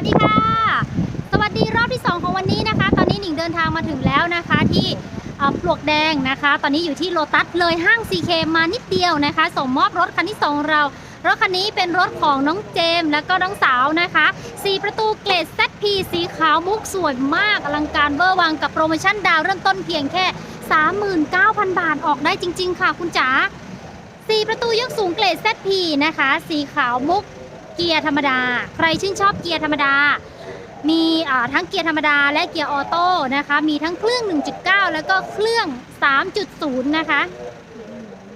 วัสดีค่ะ สวัสดีรอบที่ 2 ของวันนี้นะคะ ตอนนี้หนิงเดินทางมาถึงแล้วนะคะที่ปลวกแดงนะคะ ตอนนี้อยู่ที่โลตัสเลยห้าง CK มานิดเดียวนะคะ ส่งมอบรถคันที่สองเรา รถคันนี้เป็นรถของน้องเจมแล้วก็น้องสาวนะคะ4ประตูเกรด ZP สีขาวมุกสวยมากอลังการเวอร์วังกับโปรโมชั่นดาวเริ่มต้นเพียงแค่ 39,000 บาทออกได้จริง ๆ ค่ะคุณจ๋า4ประตูยกสูงเกรด ZP นะคะ สีขาวมุก เกียร์ธรรมดา ใครชื่นชอบเกียร์ธรรมดา มีทั้งเกียร์ธรรมดาและเกียร์ออโต้นะคะ มีทั้งเครื่อง 1.9 แล้วก็เครื่อง 3.0 นะคะ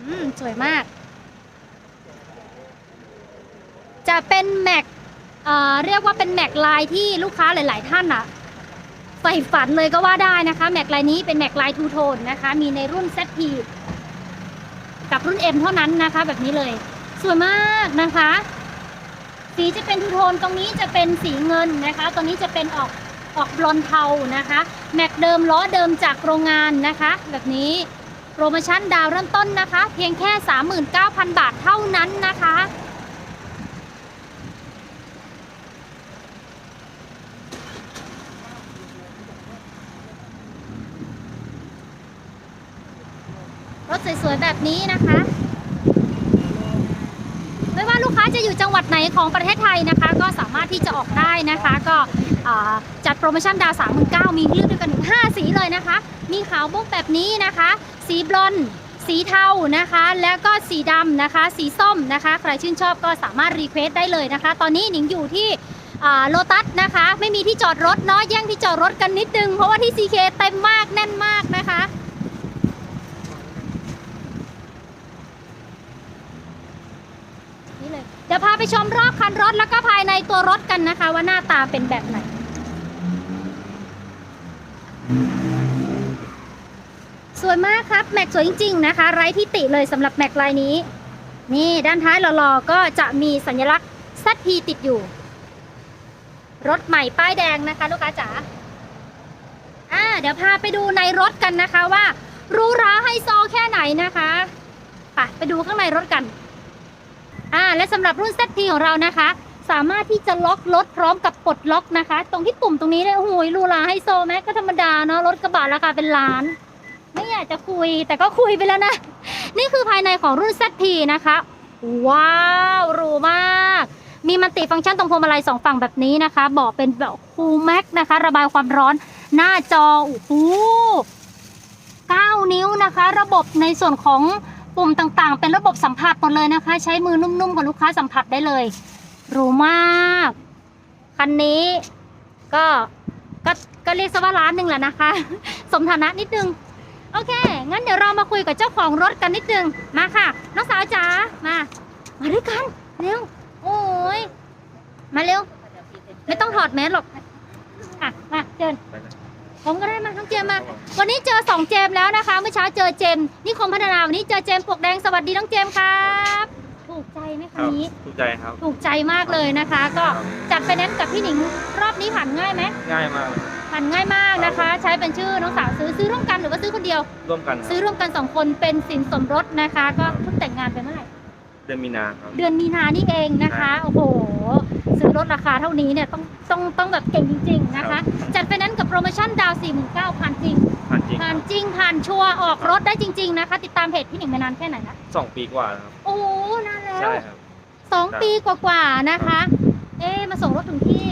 อืมสวยมาก จะเป็นแม็กเรียกว่าเป็นแม็กไลายที่ลูกค้าหลาย ๆ ท่านอะใฝ่ฝันเลยก็ว่าได้นะคะ แม็กไลายนี้เป็นแม็กไลายทูโทนนะคะ มีในรุ่น ZP กับรุ่น M เท่านั้นนะคะ แบบนี้เลย สวยมากนะคะ สีจะเป็นทูโทนตรงนี้จะเป็นสีเงินนะคะ ตรงนี้จะเป็นออกออกบลอนเทานะคะ แม็กเดิมล้อเดิมจากโรงงานนะคะ แบบนี้โปรโมชั่นดาวเริ่มต้นนะคะ เพียงแค่ 39,000 บาทเท่านั้นนะคะ รถสวยๆแบบนี้นะคะาจะอยู่จังหวัดไหนของประเทศไทยนะคะ ก็สามารถที่จะออกได้นะคะ ก็จัดโปรโมชั่นดาว3 9 0 0มีให้เลือกด้วยกันถึง5สีเลยนะคะ มีขาวมุกแบบนี้นะคะ สีบลอนสีเทานะคะ แล้วก็สีดำนะคะ สีส้มนะคะ ใครชื่นชอบก็สามารถรีเควสได้เลยนะคะ ตอนนี้หนิงอยู่ที่โลตัสนะคะ ไม่มีที่จอดรถเนาะแย่งที่จอดรถกันนิดนึง เพราะว่าที่ CK เต็มมากแน่นมากนะคะ นี่เลยเดี๋ยวพาไป ชมรอบคันรถแล้วก็ภายในตัวรถกันนะคะ ว่าหน้าตาเป็นแบบไหน สวยมากครับแม็กสวยจริง ๆ นะคะ ไร้ที่ติเลยสำหรับแม็กลายนี้ นี่ด้านท้ายหล่อๆก็จะมีสัญลักษณ์ ZP ติดอยู่ รถใหม่ป้ายแดงนะคะ ลูกค้าจ๋าอ่าเดี๋ยวพาไปดูในรถกันนะคะว่ารูหราไฮโซแค่ไหนนะคะไปไปดูข้างในรถกัน อ่าและสำหรับรุ่น ZT ของเรานะคะ สามารถที่จะล็อกรถพร้อมกับปลดล็อกนะคะ ตรงที่ปุ่มตรงนี้เนี่ยโอ้โหหรูหราไฮโซแม้ก็ธรรมดาเนาะรถกระบะราคาเป็นล้าน ไม่อยากจะคุยแต่ก็คุยไปแล้วนะ นี่คือภายในของรุ่น ZT นะคะ ว้าวหรูมาก มีมัลติฟังก์ชันตรงพวงมาลัยสองฝั่งแบบนี้นะคะเบาะเป็นแบบคูลแม็กนะคะ ระบายความร้อนหน้าจอโอ้โห9นิ้วนะคะ ระบบในส่วนของ ปุ่มต่างๆ เป็นระบบสัมผัสหมดเลยนะคะ ใช้มือนุ่มๆกับลูกค้าสัมผัสได้เลยหรูมากคันนี้ก็ก็ก็เรียกซะว่าร้านหนึ่งแหละนะคะ สมฐานะนิดนึง โอเค งั้นเดี๋ยวเรามาคุยกับเจ้าของรถกันนิดนึง มาค่ะ น้องสาวจ๋า มา มาด้วยกัน เร็ว โอ้ย มาเร็ว ไม่ต้องถอดแมสหรอก อะ มาเจิญ ผมก็ได้มาทั้งเจมส์มา วันนี้เจอสองเจมส์แล้วนะคะเมื่อเช้าเจอเจมส์นิคมพัฒนาวันนี้เจอเจมส์ปลวกแดงสวัสดีน้องเจมส์ครับถูกใจไหมคคะรับนี้ ถูกใจครับ ถูกใจมากเลยนะคะ ก็จัดไปแนนซ์กับพี่หนิงรอบนี้ผ่านง่ายไหมง่ายมากผ่านง่ายมากนะคะ ใช้เป็นชื่อน้องสาวซื้อซื้อร่วมกันหรือว่าซื้อคนเดียว ร่วมกัน ซื้อร่วมกันสองคนเป็นสินสมรสนะคะ ก็เพิ่งแต่งงานไปเมื่อไหร่เดือนมีนาครับเดือนมีนานี่เองนะคะโอ้โห ซื้อรถราคาเท่านี้เนี่ยต้องต้องต้องแบบเก่งจริง ๆ นะคะ จัดไปแนนซ์กับโปรโมชั่นดาว 4 9 0 0 0ผ่านจริงผ่านจริงคผ่ารันบจริงผ่านชัวร์ออกรถได้จริง ๆ นะคะ ติดตามเพจพี่หนิงมานานแค่ไหนนะสองปีกว่าแล้วครับโอ้นานแล้วใช่ครับสองปีกว่าๆนะคะ เอ๊ะมาส่งรถถึงที่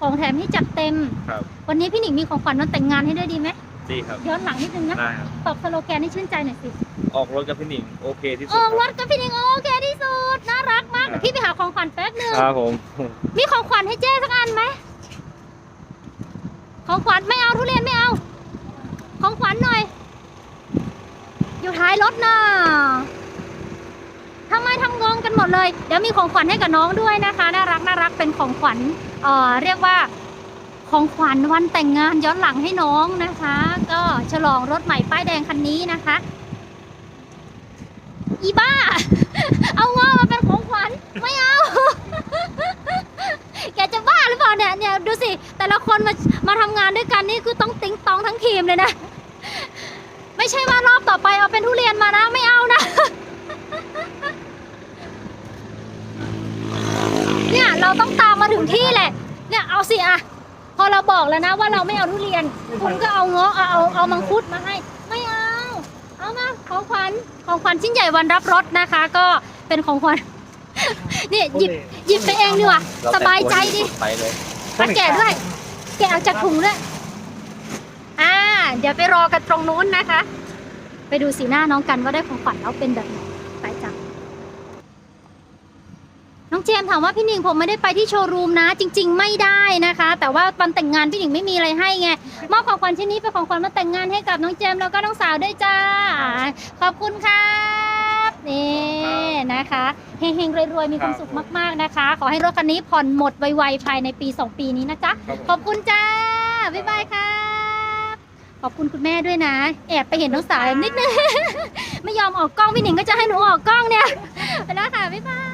ของแถมให้จัดเต็มครับวันนี้พี่หนิงมีของขวัญวันแต่งงานให้ด้วยดีไหม ดีครับ ย้อนหลังนิดนึงนะ ได้ครับ ตอบสโลแกนให้ชื่นใจหน่อยสิ ออกรถกับพี่หนิงโอเคที่สุอดอกรครัถกับพี่หนิงโอเคที่สุด น่ารักมากเดี๋ยวพี่ไปหาของขวัญแป๊บนึง ครับผมมีของขวัญให้เจ๊สักอันไหม ของขวัญไม่เอาทุเรียนไม่เอา ของขวัญหน่อย อยู่ท้ายรถน่ะทำไมทำงงกันหมดเลย เดี๋ยวมีของขวัญให้กับน้องด้วยนะคะ น่ารักน่ารักเป็นของขวัญ เอ่อ เรียกว่า ของขวัญวันแต่งงานย้อนหลังให้น้องนะคะ ก็ฉลองรถใหม่ป้ายแดงคันนี้นะคะ อีบ้า เอางอมาเป็นของขวัญไม่เอา แกจะบ้าหรือเปล่าเนี่ยเนี่ยดูสิ แต่ละคนมามาทำงานด้วยกันนี่คือต้องติ๊งตองทั้งทีมเลยนะ ไม่ใช่ว่ารอบต่อไปเอาเป็นทุเรียนมานะ ไม่เอานะเนี่ยเราต้องตามมาถึงที่แหละ เนี่ยเอาสิอะ อเราบอกแล้วนะว่าเราไม่เอาทุเรียน คุณก็เอาเงาะเอาเอาเอามังคุดมาให้ ไม่เอา เอามาของขวัญของขวัญชิ้นใหญ่วันรับรถนะคะ ก็เป็นของขวัญ นี่หยิบหยิบไปเองดีกว่าเรสบายใจดิไปเลย มาแกะด้วย แกะออกจากถุงด้วย อ่า เดี๋ยวไปรอกันตรงนู้นนะคะ ไปดูสีหน้าน้องกันว่าได้ของขวัญแล้วเป็นแบบไหนไปจ้ะน้อง เจมส์ถามว่าพี่หนิงผมไม่ได้ไปที่โชว์รูมนะ จริง ๆ ไม่ได้นะคะ แต่ว่าวันแต่งงานพี่หนิงไม่มีอะไรให้ไงมอบของขวัญชิ้นนี้เป็นของขวัญมาแต่งงานให้กับน้องเจมส์แล้วก็น้องสาวด้วยจ้า ขอบคุณครับนี่นะคะเฮงๆรวยๆมีความสุขมากๆนะคะ ขอให้รถคันนี้ผ่อนหมดไวๆภายในปี 2 ปีนี้นะจ๊ะครับผมขอบคุณจ้าบ๊ายบายครับขอบคุณคุณแม่ด้วยนะ แอบไปเห็นน้องสาวนิดนึงไม่ยอมออกกล้องพี่หนิงก็จะให้หนูออกกล้องเนี่ยไปแล้วค่ะบ๊ายบาย